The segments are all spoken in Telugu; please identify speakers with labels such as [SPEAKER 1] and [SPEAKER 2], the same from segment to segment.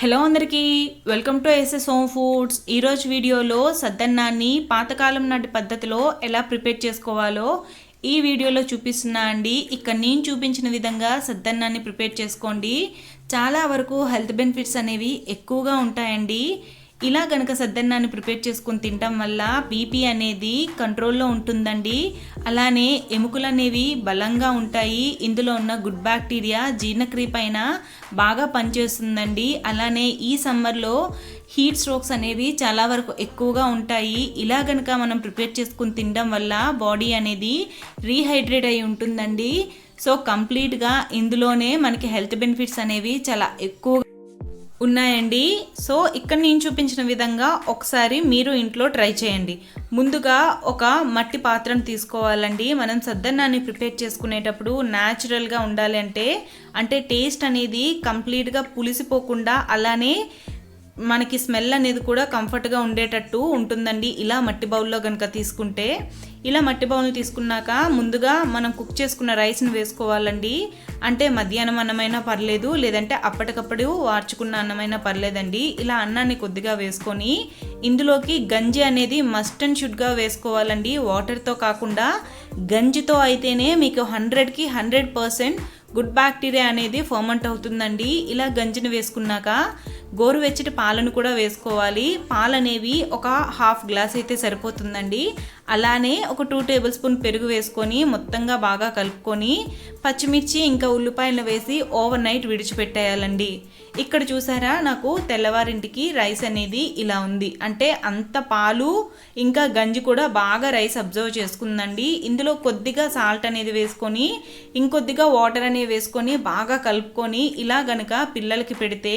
[SPEAKER 1] హలో అందరికీ welcome to SS home foods ఈరోజు వీడియోలో సద్దన్నాన్ని పాతకాలం నాటి పద్ధతిలో ఎలా ప్రిపేర్ చేసుకోవాలో ఈ వీడియోలో చూపిస్తున్నా అండి. ఇక్కడ నేను చూపించిన విధంగా సద్దన్నాన్ని ప్రిపేర్ చేసుకోండి. చాలా వరకు హెల్త్ బెనిఫిట్స్ అనేవి ఎక్కువగా ఉంటాయండి. ఇలా గనక సద్దన్నాన్ని ప్రిపేర్ చేసుకుని తినటం వల్ల బీపీ అనేది కంట్రోల్లో ఉంటుందండి. అలానే ఎముకలు అనేవి బలంగా ఉంటాయి. ఇందులో ఉన్న గుడ్ బ్యాక్టీరియా జీర్ణక్రియ పైన బాగా పనిచేస్తుందండి. అలానే ఈ సమ్మర్లో హీట్ స్ట్రోక్స్ అనేవి చాలా వరకు ఎక్కువగా ఉంటాయి. ఇలా గనక మనం ప్రిపేర్ చేసుకుని తినడం వల్ల బాడీ అనేది రీహైడ్రేట్ అయి ఉంటుందండి. సో కంప్లీట్గా ఇందులోనే మనకి హెల్త్ బెనిఫిట్స్ అనేవి చాలా ఎక్కువ ఉన్నాయండి. సో ఇక్కడ నేను చూపించిన విధంగా ఒకసారి మీరు ఇంట్లో ట్రై చేయండి. ముందుగా ఒక మట్టి పాత్రను తీసుకోవాలండి. మనం సద్దన్నాన్ని ప్రిపేర్ చేసుకునేటప్పుడు న్యాచురల్గా ఉండాలి అంటే అంటే టేస్ట్ అనేది కంప్లీట్గా పులిసిపోకుండా అలానే మనకి స్మెల్ అనేది కూడా కంఫర్ట్గా ఉండేటట్టు ఉంటుందండి. ఇలా మట్టి బౌల్లో కనుక తీసుకుంటే ఇలా మట్టి బౌల్ని తీసుకున్నాక ముందుగా మనం కుక్ చేసుకున్న రైస్ని వేసుకోవాలండి. అంటే మధ్యాహ్నం అన్నమైనా పర్లేదు లేదంటే అప్పటికప్పుడు వార్చుకున్న అన్నమైనా పర్లేదండి. ఇలా అన్నాన్ని కొద్దిగా వేసుకొని ఇందులోకి గంజి అనేది మస్ట్ అండ్ షుడ్గా వేసుకోవాలండి. వాటర్తో కాకుండా గంజితో అయితేనే మీకు హండ్రెడ్కి హండ్రెడ్ పర్సెంట్ గుడ్ బ్యాక్టీరియా అనేది ఫర్మెంట్ అవుతుందండి. ఇలా గంజిని వేసుకున్నాక గోరువెచ్చటి పాలను కూడా వేసుకోవాలి. పాలు అనేవి ఒక హాఫ్ గ్లాస్ అయితే సరిపోతుందండి. అలానే ఒక టూ టేబుల్ స్పూన్ పెరుగు వేసుకొని మొత్తంగా బాగా కలుపుకొని పచ్చిమిర్చి ఇంకా ఉల్లిపాయలు వేసి ఓవర్ నైట్ విడిచిపెట్టేయాలండి. ఇక్కడ చూసారా నాకు తెల్లవారింటికి రైస్ అనేది ఇలా ఉంది. అంటే అంత పాలు ఇంకా గంజి కూడా బాగా రైస్ అబ్జర్వ్ చేసుకుందండి. ఇందులో కొద్దిగా సాల్ట్ అనేది వేసుకొని ఇంకొద్దిగా వాటర్ అనేది వేసుకొని బాగా కలుపుకొని ఇలా గనక పిల్లలకి పెడితే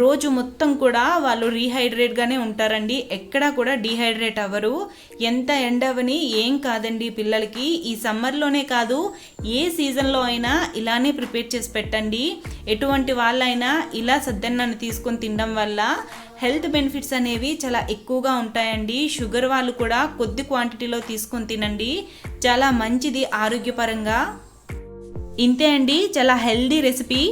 [SPEAKER 1] రోజు రోజు మొత్తం కూడా వాళ్ళు రీహైడ్రేట్గానే ఉంటారండి. ఎక్కడా కూడా డీహైడ్రేట్ అవ్వరు. ఎంత ఎండవని ఏం కాదండి పిల్లలకి. ఈ సమ్మర్లోనే కాదు ఏ సీజన్లో అయినా ఇలానే ప్రిపేర్ చేసి పెట్టండి. ఎటువంటి వాళ్ళైనా ఇలా సద్దన్నాన్ని తీసుకొని తినడం వల్ల హెల్త్ బెనిఫిట్స్ అనేవి చాలా ఎక్కువగా ఉంటాయండి. షుగర్ వాళ్ళు కూడా కొద్ది క్వాంటిటీలో తీసుకొని తినండి. చాలా మంచిది ఆరోగ్యపరంగా. ఇంతే అండి. చాలా హెల్దీ రెసిపీ